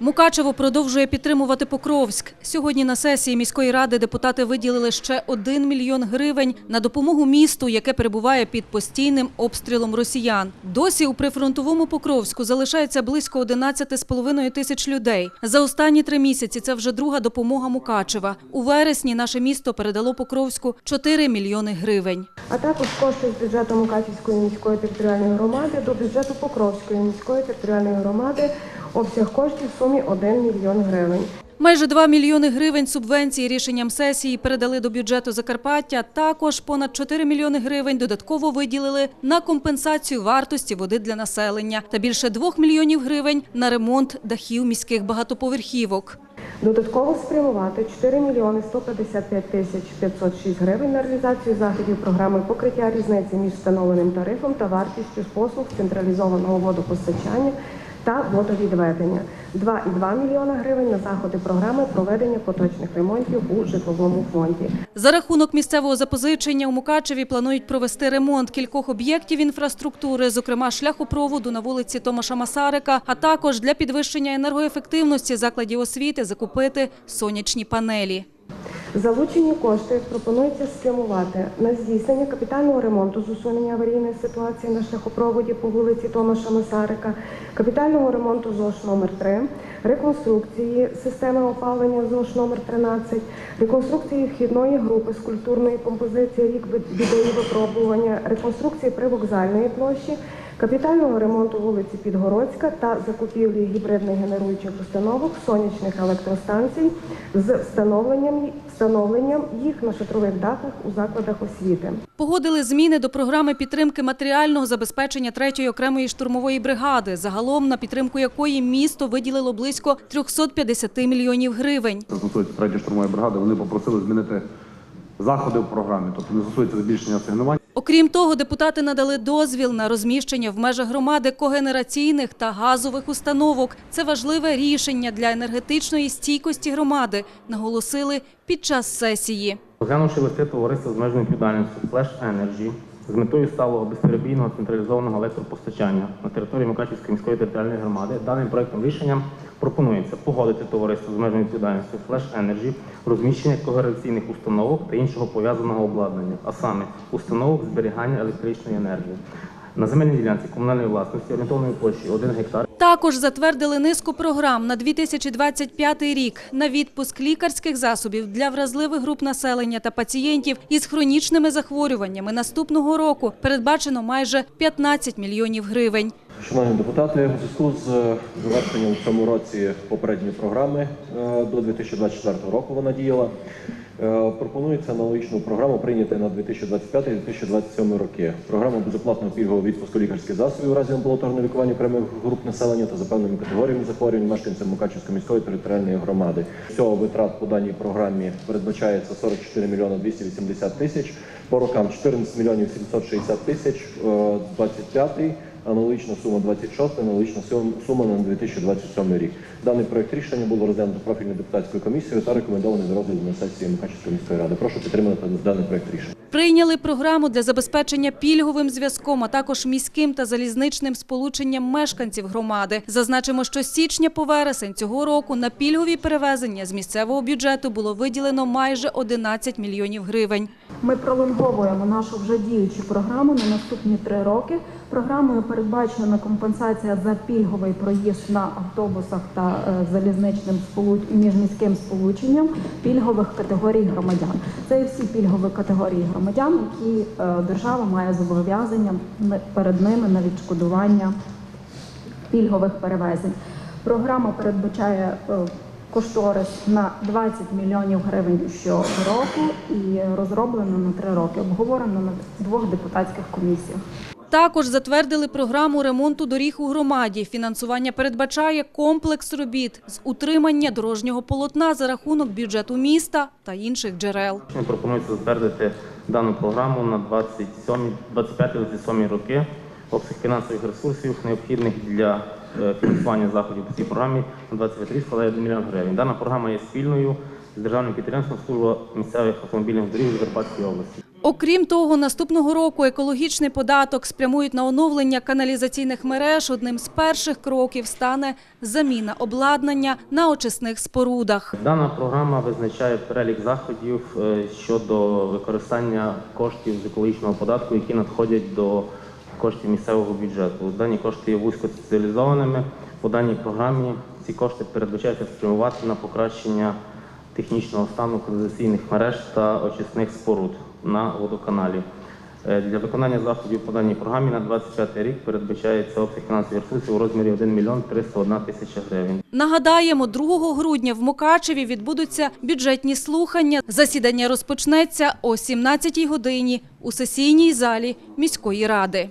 Мукачево продовжує підтримувати Покровськ. Сьогодні на сесії міської ради депутати виділили ще 1 мільйон гривень на допомогу місту, яке перебуває під постійним обстрілом росіян. Досі у прифронтовому Покровську залишається близько 11,5 тисяч людей. За останні три місяці це вже друга допомога Мукачева. У вересні наше місто передало Покровську 4 мільйони гривень. а також кошти з бюджету Мукачівської міської територіальної громади до бюджету Покровської міської територіальної громади обсяг коштів в сумі 1 мільйон гривень. Майже 2 мільйони гривень субвенції рішенням сесії передали до бюджету Закарпаття. Також понад 4 мільйони гривень додатково виділили на компенсацію вартості води для населення та більше 2 мільйонів гривень на ремонт дахів міських багатоповерхівок. Додатково спрямувати 4 мільйони 155 тисяч 506 гривень на реалізацію заходів програми покриття різниці між встановленим тарифом та вартістю послуг централізованого водопостачання та водовідведення. 2,2 мільйона гривень на заходи програми проведення поточних ремонтів у житловому фонді. За рахунок місцевого запозичення у Мукачеві планують провести ремонт кількох об'єктів інфраструктури, зокрема шляхопроводу на вулиці Томаша Масарика, а також для підвищення енергоефективності закладів освіти закупити сонячні панелі. Залучені кошти пропонується спрямувати на здійснення капітального ремонту з усунення аварійної ситуації на шляхопроводі по вулиці Томаша Масарика, капітального ремонту ЗОШ номер 3 реконструкції системи опалення ЗОШ номер 13 реконструкції вхідної групи з культурної композиції рік бідеї випробування, реконструкції привокзальної площі, капітального ремонту вулиці Підгородська та закупівлі гібридних генеруючих установок сонячних електростанцій з встановленням, встановленням їх на шатрових дахах у закладах освіти. Погодили зміни до програми підтримки матеріального забезпечення 3-ї окремої штурмової бригади, загалом на підтримку якої місто виділило близько 350 мільйонів гривень. Стосується третьої штурмової бригади. Вони попросили змінити заходи в програмі, тобто не стосується збільшення асигнувань. Окрім того, депутати надали дозвіл на розміщення в межах громади когенераційних та газових установок. Це важливе рішення для енергетичної стійкості громади, наголосили під час сесії. Розглянувши листи товариства з межною відповідальністю Flash Energy з метою сталого безперебійного централізованого електропостачання на території Мукачівської міської територіальної громади, даним проектом рішення пропонується погодити товариство з межною відповідальністю Flash Energy розміщення когераційних установок та іншого пов'язаного обладнання, а саме установок зберігання електричної енергії на земельній ділянці комунальної власності орієнтовної площі 1 гектар Також затвердили низку програм на 2025 рік на відпуск лікарських засобів для вразливих груп населення та пацієнтів із хронічними захворюваннями. Наступного року передбачено майже 15 мільйонів гривень. Шановні депутати, у зв'язку з завершенням в цьому році попередньої програми е, до 2024 року вона діяла. е, Пропонується аналогічну програму прийняти на 2025-2027 роки. Програма безоплатного пільгового відпуску лікарських засобів у разі амбулаторного лікування окремих груп населення та за певними категоріями захворювань мешканцям Мукачівської міської територіальної громади. Всього витрат по даній програмі передбачається 44 мільйони 280 тисяч. По рокам 14 мільйонів 760 тисяч, е, 25 Аналогічна сума 26, аналогічна сум- сума на 2027 рік. Даний проект рішення було розглянуто профільною депутатською комісією та рекомендований до розгляду на сесії Мукачівської міської ради. Прошу підтримати даний проект рішення. Прийняли програму для забезпечення пільговим зв'язком, а також міським та залізничним сполученням мешканців громади. Зазначимо, що з січня по вересень цього року на пільгові перевезення з місцевого бюджету було виділено майже 11 мільйонів гривень. Ми пролонговуємо нашу вже діючу програму на наступні три роки. Програмою передбачена компенсація за пільговий проїзд на автобусах та е, залізничним міжміським сполученням пільгових категорій громадян. Це і всі пільгові категорії громадян, які е, держава має зобов'язання перед ними на відшкодування пільгових перевезень. Програма передбачає е, кошторис на 20 мільйонів гривень щороку і розроблено на три роки. Обговорено на двох депутатських комісіях. Також затвердили програму ремонту доріг у громаді. Фінансування передбачає комплекс робіт з утримання дорожнього полотна за рахунок бюджету міста та інших джерел. Пропонується затвердити дану програму на 25-27 роки. Обсяг фінансових ресурсів, необхідних для е, фінансування заходів по цій програмі на 25 рік складає 1 мільйон гривень. Дана програма є спільною з державним підприємством служба місцевих автомобільних доріг Закарпатської області. Окрім того, наступного року екологічний податок спрямують на оновлення каналізаційних мереж. Одним з перших кроків стане заміна обладнання на очисних спорудах. Дана програма визначає перелік заходів е, щодо використання коштів з екологічного податку, які надходять до коштів місцевого бюджету. Дані кошти є вузькоспеціалізованими. По даній програмі ці кошти передбачається спрямувати на покращення технічного стану каналізаційних мереж та очисних споруд на водоканалі. Е, Для виконання заходів по даній програмі на 25 рік передбачається обсяг фінансових ресурсів у розмірі 1 мільйон 301 тисяча гривень. Нагадаємо, 2 грудня в Мукачеві відбудуться бюджетні слухання. Засідання розпочнеться о 17 годині у сесійній залі міської ради.